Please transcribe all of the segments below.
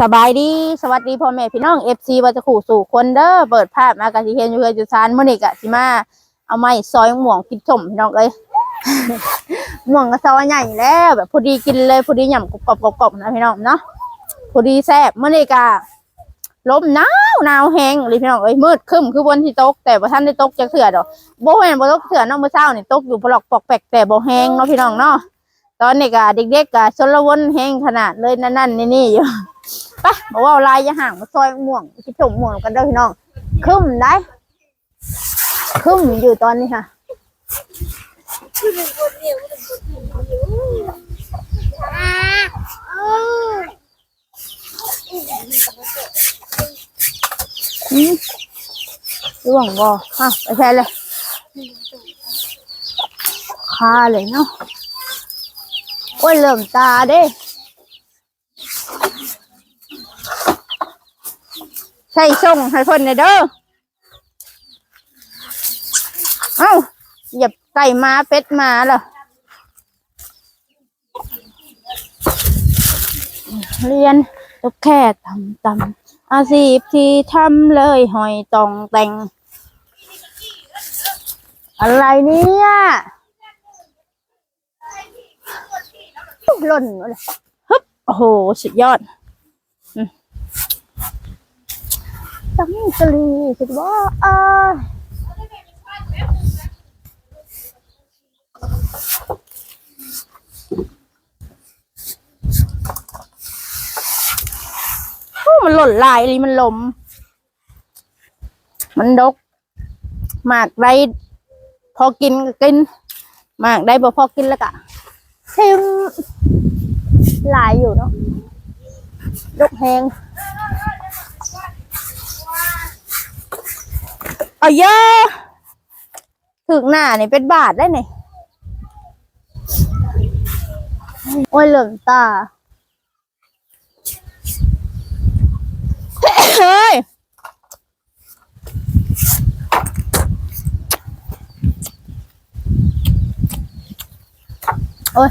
สบายดีสวัสดีพ่อแม่พี่น้องเอฟซีวัตขู่สู่คนเด้อเปิดภาพมากะสิเห็นอยู่เฮือนจุซานมื้อนี้กะสิมา เอาไม้ซอยหม่วงกินชมพี่น้องเอ้ยหม่วงก็ซอยใหญ่แล้ว แบบพอดีกินเลยพอดีหย่ำกรอบกรอบๆนะพี่น้องเนาะพอดีแซ่บมื้อนี้กะลมหนาวหนาวแห้งเลยพี่น้องเอ้ยมืดครึ้มคือบนที่ตก แต่บ่ทันได้ตกจักเถื่อดอกบ่แม่นบ่ตกเถื่อเนาะมื้อเช้านี่ตกอยู่ปลอกปอกแปกแต่บ่แห้งเนาะพี่น้องเนาะตอนนี้กะเด็กๆกะชนละวนแห้งขนาดเลยนั่นๆนี่ๆอยู่ ไปบอกว่าลายอย่าห่างมาซอยม่วงคิดชมม่วงกันเด้อพี่น้องคึมได้คึมอยู่ตอนนี้ค่ะอืมร่วงบ่ฮะไปแช่เลยคาเลยเนาะโอ้ยเริ่มตาเด้ ใส่ส่งให้เพิ่นเนี่ยเด้อเอ้าเหยียบไก่มาเป็ดมาเหรอเรียนก็แค่ทำตำอาชีพที่ทำเลยหอยตองแต่ง อะไรเนี่ยหล่นเลยฮึบโอ้โห สุดยอด ตำกะลีคิดว่าอ่าโอ้มันหล่นลายเลยมันลม มันดก หมากได้พอกินก็กิน หมากได้บ่พอกินแล้วก็ทิมลายอยู่เนาะดกแหง เอาเยอะถึงหน้านี่เป็นบาทได้นี่โอ้ยเหลืองตาเฮ้ยโอ้ย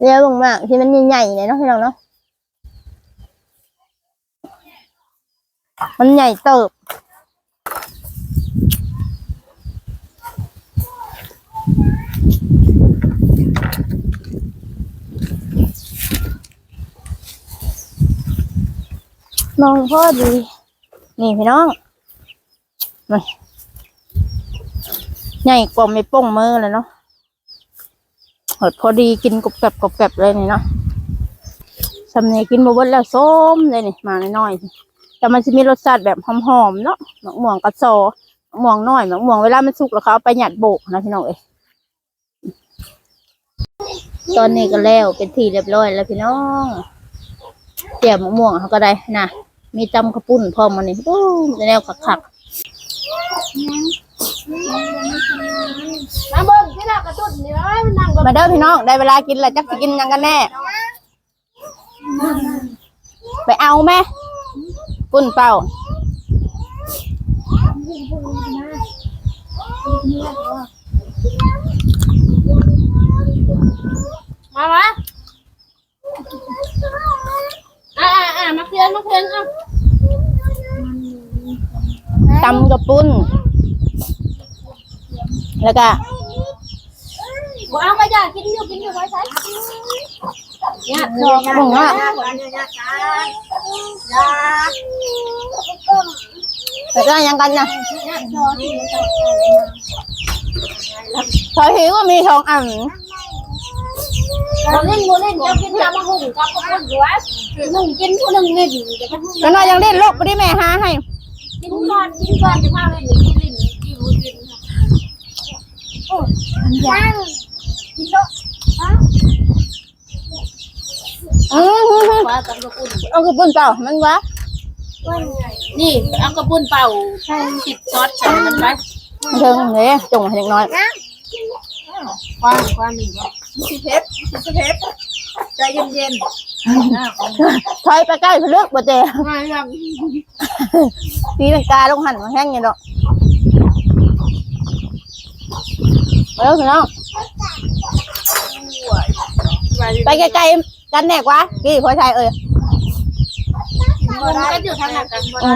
เรียบมากที่มันใหญ่ๆเลยเนาะพี่น้องเนาะ มันใหญ่เติบ มองพ่อดี นี่พี่น้องมาใหญ่กว่าไม่ป้งมือเลยเนาะหดพอดีกินกรบแกรบกรบแกรบเลยนี่เนาะสำเนียงกินมาเบแล้วส้มเลยนี่มาหน้อยๆ แต่มันจะมีรสชาติแบบหอมๆเนาะมะม่วงกระซมะม่วงน้อยมะม่วงเวลามันสุกแล้วเขาเอาไปหยัดโบกนะพี่น้องเอ้ยตอนนี้ก็แล้วเป็นที่เรียบร้อยแล้วพี่น้องเจียมะม่วงเขาก็ได้นะมีตำข้าวปุ้นพร้อมมันนี่โอ้แนวขักมาเบิ่งที่เรากระตุ้นนี่เอ้ยมันนั่งๆมาเด้อพี่น้องได้เวลากินแล้วจักจะกินยังกันแน่ ไปเอาไหม ปุ้นเป่ามามาอ่าอ่ามาเพียนมาเพียนเอาตำกับปุ้น แล้วก็บ่เอาไปจ้ากินอยู่กินอยู่ไว้ใช้ เนี่ยดอกหมูอะแล้วก็ยังกันนะซอยหิวก็มีทองอันเราเล่นโมเล่นเจะกินยามาหุ่งกับคนอยู่วะหนึ่งกินผู้หนึ่งเล่นจะไปหุ่งแล้วน้อยยังเล่นลูกไม่ได้แม่หาให้กินก่อนกินก่อนจะพาเล่นกินเล่นกินบุกินโอ้ยังกินโตฮะ อื อปลาตำกระปุ้นเอาคือปุ้นเปล่ามันวะนี่เอากระปุ้นเป่าติดซอสใส่มันไปเชิงเลยจงให้เด็กน้อยความความมีบ่สิเพชรสิเพชรใจเย็นถอยไปใกล้เขาเลือกบ่เจๆมาอย่างตีลังกาลงหันมาแห้งอย่างดอกเออพี่น้องไปไกลๆ กันแน่กว่ากี่พอชายเอ้ยมันก็อยู่ทางหนักกันบ่ได้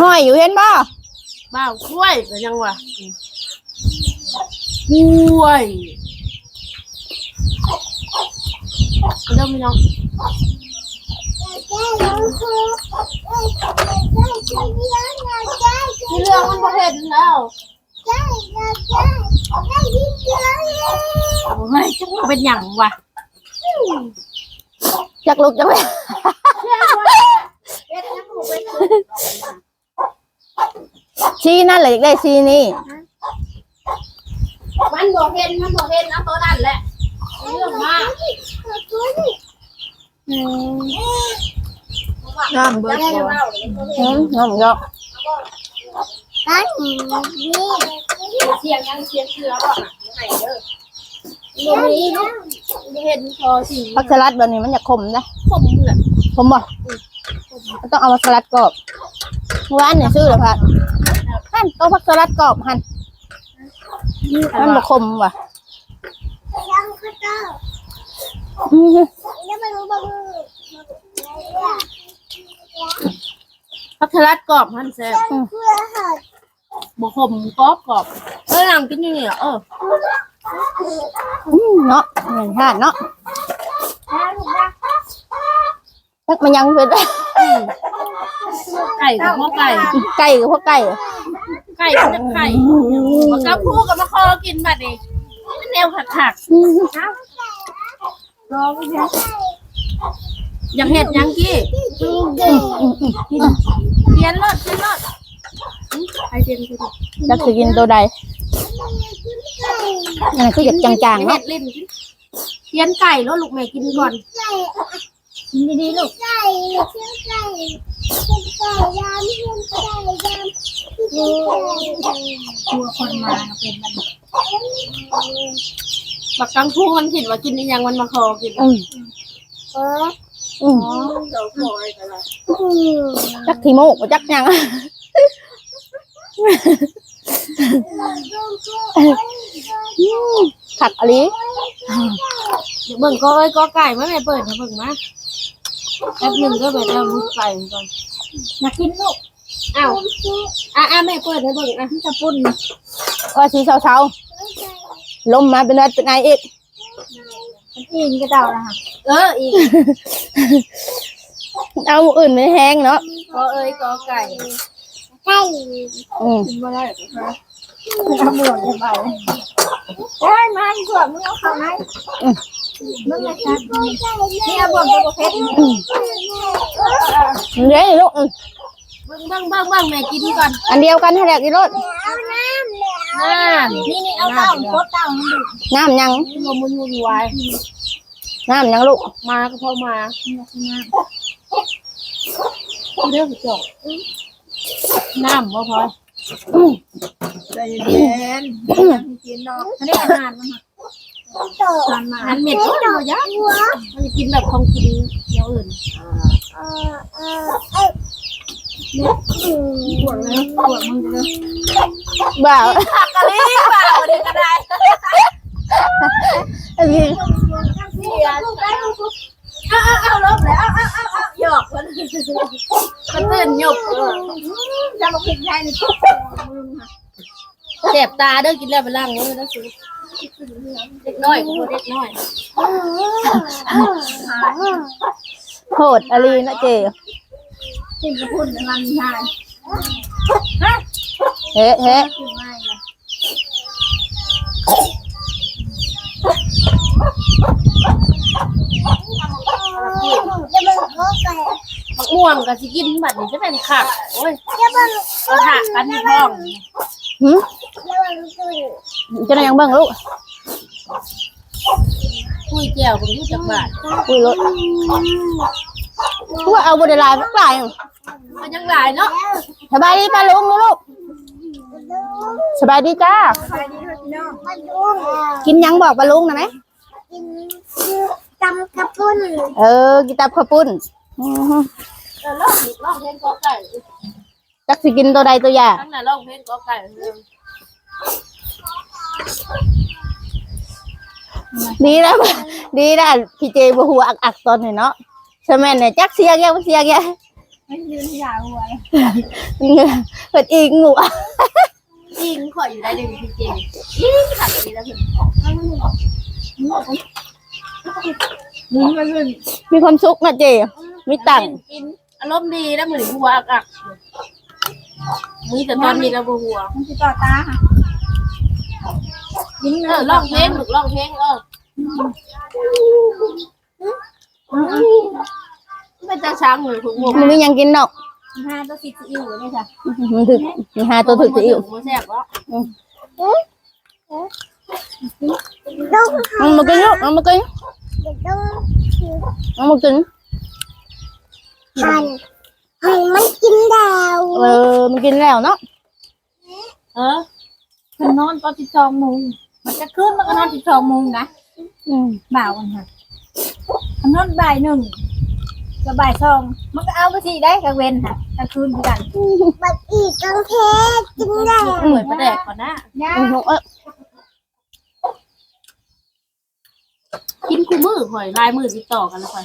ห้อยอยู่เห็นบ่บ้าวกล้วยก็ยังวะกล้วยเริ่มน้องที่เรื่องมันพอเห็นแล้ว โอ้ยจะเป็นหยังวะจักลุกจักเลยชี้นั่นเลยได้ชี้นี่มันบอกเห็นมันบอกเห็นนะตัวนั้นแหละเรื่องมากน้ำเบิดบ่อืมน้ำ เยอะเสียงยังเสียงเสือบ่ะไหนเด้อบ่มีลูกเห็นพอสิผักสลัดแบบนี้มันอยากขมนะผมเหลือผมบ่ต้องเอาผักสลัดกรอบหวานเนี่ยซื้อเหรอพัดหันต้องผักสลัดกรอบหันมันบ่ขมว่ะอืมพักทลัดกรอบมันแซ่บ บ่ขมกรอบกรอบเออนั่งกินอยู่นี่เหรอเอออืมเนาะเหมือนทานเนาะจักมันยังเป็นไก่กับพ่อไก่ ไก่กับพวกไก่ ไก่กับไก่มากับคู่กับมาคอกินบัดนี้มันแนวขัดขัดร้องเนี่ยยังเห็ดยังกี้เทียนรถเทียนรถ ใครเทียนคือจักสิกินตัวใดอันนั้นคืออยากจางๆเห็เนาะดลิ้นเทียนไก่แล้วลูกแม่กินก่อนกินดีๆลูกตัวคนมาเป็นมันบักกังพูมันผิดว่ากินอีหยังมันมาคอกินอืมอืมเดี๋ยวคอยกันละจักทีโมกบ่จักหยัง ขัดอะไรเดี๋ยวเบิ่งก็เอ้ยก็ไก่มาแม่เปิดนะเบิ่งมาแป๊บหนึ่งก็ไปเอาลูกไก่ก่อนมากินลูกอ้าวอะอะแม่เปิดให้เบิ่งอะจะปุ้นว่าสีเช้าๆลมมาเป็นอะไรเป็นไงอีกกินกระเดานะคะเอออีกเอาอื่นไม่แห้งเนาะก็เอ้ยก็ไก่ อืมกินมาได้นะคะทำหมดไปได้มาอีกส่วนมึงเอาเข้าไหนมึงนะครับนี่เอาบ่นตัวเพชรเดี๋ยวลูกอืมเบิ่งเบิ่งเบิ่งเบิ่งแม่กินก่อนอันเดียวกันให้แหลกอีรถน้ำนี่นี่เอาเต้าโคตรเต้ามันดูน้ำยังลมมันวุ่นวายน้ำยังลูกมาก็พอมาเรื่องจบ น้ำบ่พอใจเย็นกินเนาะอันนี้อาหารมันอาหารเม็ดก็เยอะมันจะกินแบบของกินอย่างอื่นปวดเลยปวดมึงเลยบ่าวผักกะลิเปล่าเด็กก็ได้อันนี้ เอาเอาเอาลบแล้วเอาเอาเอาหยอกมันมันตื่นหยกเออจะมาพิกได้นี่เจ็บตาเด้อกินแล้วไปล้างมือนะสิเด็กน้อยกูเด็กน้อยโหดอะไรนะเจกินกระพุ้นลังชายเฮ้เฮ้ กินไม่ละบักม่วงกับสิกินบัดนี้จะเป็นขักโอ้ยกระถากันที่ท้องหืมจะได้ยังเบิ่งลูกคุยแก้วเป็นรู้จักบาทคุยรถกูว่าเอาบไดลายสักลายหนึ่งมันยังหลายเนาะสบายดีป้าลุงลูกสบายดีจ้ากินยังบอกป้าลุงนะไหมจำกระปุ้น เออกินตับข้าวปุ้นอื้อหือ เออลองอีกลองเพลงก็ไก่ตจักสิกินตัวใดตัวอยากตั้งแต่ร้องเพลงก็ไก่เรื่องดีแล้วดีแล้วพี่เจบ่ฮู้อักอักตอนนี้เนาะใช่ไหมเนี่ยจักเสียแกบ่เสียแกไม่ยืนยาวหัวเปิดอีกหมู่จริงข่อยอยู่ได้เดี๋ยวนี้จริงอีขัดนี้แล้วถึงมึงมันเป็นมีความสุขนะเจมีตังค์กิน อารมณ์ดีแล้วเหมือนหัวอักอักมีแต่ตอนนี้แล้วหัวมันจะต่อตาค่ะยิ้มเออร้องเพลงหรือร้องเพลงเออไม่จะช้างเลยคุณวงมันมีหยังกินดอกห้าตัวสิบอิ่วเลยค่ะมันถึกมีหาตัวถึกสิอิ่วหัวแซ่บวะต้องมันมากินลูกมันมากินต้องมันมากิน หันหันมันกินดาวเออ มันกินแล้วเนาะ เออมันนอนตอนสิบสองโมงมันจะขึ้นมันก็นอนสิบสองโมงนะอืมบ่าวกันค่ะมันนอนบ่ายหนึ่งกับบ่ายสองมันก็เอาไปทีได้กลางเว้นค่ะกลางคืนเหมือนกันบัดอีกกลางเพศกินได้เหมือนประแดกก่อนนะย่าอืมเออกินคู่มือข่อยลายมือติดต่อกันแล้วข่อย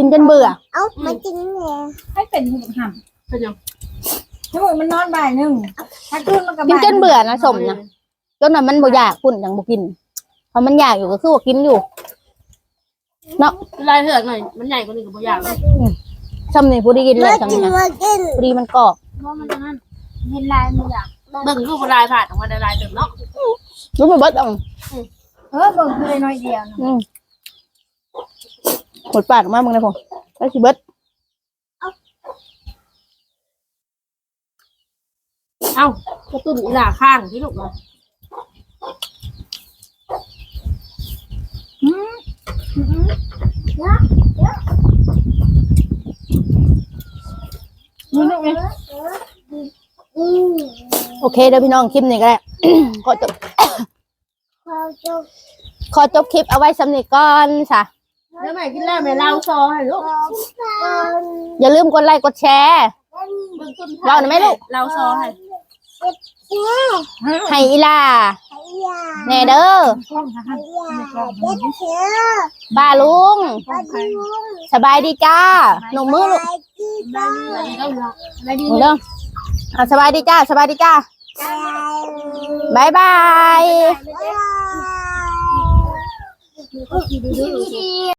กินจนเบื่อ เอามากินเลยให้เป็นหุ่นห่เป็นยังำถ้ามึงมันนอนบ่ายหนึ่งถ้าคืนมันก็กินบ่ายจนเบื่อนะสมนะจนน่ะมันบ่อยากปุ่นยังบ่กินเพราะมันอยากอยู่ก็คือว่ากินอยู่ลายเถื่อนหน่อยมันใหญ่กว่านี้กับบ่อยากเลยซ้ำนี่ผู้ดีกินเลยซ้ำนี่นะมากินผู้ดีมันกรอบเพราะมันนั่นเห็นลายมันอยากเบิ่งรูปลายผ่านออกมาได้ลายเต็มเนาะรู้ไหมเบิดอะเออเบิ่งคือน้อยเดียวนะ อืมหมดปากออกมามึงเลยผมไปสิเบิดเอ้ากระตุ้นอีหล่าข้างที่ลูกเลยอืมอืมเยอะเยอะนี่ลูกนี่อืมโอเคเดี๋ยวพี่น้องคลิปนี้ก็ได้ ขอจบเขาจะขอจบคลิปเอาไว้สำนึกก่อนจ้ะ เดี๋ยวแม่กินแล้วแม่เล่าซอให้ลูกอย่าลืมกดไลค์กดแชร์เบิ่งต้นเล่าหน่อยไหมลูก เล่าซอให้ให้อีลาไอ้ยาแน่เด้อไอ้ยาเด็ดเชื้อป้าลุงปลาดุง สบายดีจ้าหนุ่มมือลูกไอ้ที่บ้านอะไรดีก็เนาะอะไรดีหนูเด้ออะสบายดีจ้า สบายดีจ้าไอ้บายบายไอ้